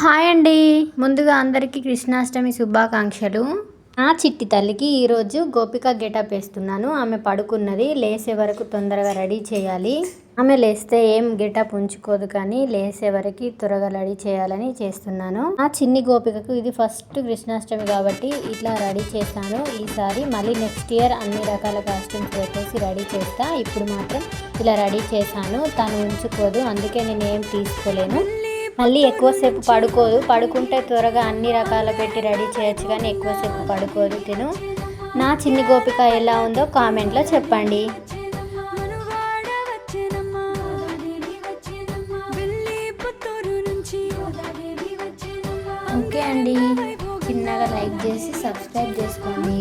Hi అండి. ముందుగా అందరికీ కృష్ణాష్టమి శుభాకాంక్షలు. నా చిట్టి తల్లికి ఈరోజు గోపిక గెటప్ వేస్తున్నాను. ఆమె పడుకున్నది లేసే వరకు తొందరగా రెడీ చేయాలి. ఆమె లేస్తే ఏం గెటప్ ఉంచుకోదు కానీ లేసే వరకు త్వరగా రెడీ చేయాలని చేస్తున్నాను. ఆ చిన్ని గోపికకు ఇది ఫస్ట్ కృష్ణాష్టమి కాబట్టి ఇట్లా రెడీ చేస్తాను ఈసారి మళ్ళీ నెక్స్ట్ ఇయర్ అన్ని రకాల కాస్ట్యూమ్స్ పెట్టేసి రెడీ చేస్తా. ఇప్పుడు మాత్రం ఇలా రెడీ చేశాను. తను ఉంచుకోదు అందుకే నేను ఏం తీసుకోలేను. మళ్ళీ ఎక్కువసేపు పడుకోదు. పడుకుంటే త్వరగా అన్ని రకాల పెట్టి రెడీ చేయొచ్చు కానీ ఎక్కువసేపు పడుకోదు. తిను. నా చిన్ని గోపిక ఎలా ఉందో కామెంట్లో చెప్పండి. ఓకే అండి. చిన్నగా లైక్ చేసి సబ్స్క్రైబ్ చేసుకోండి.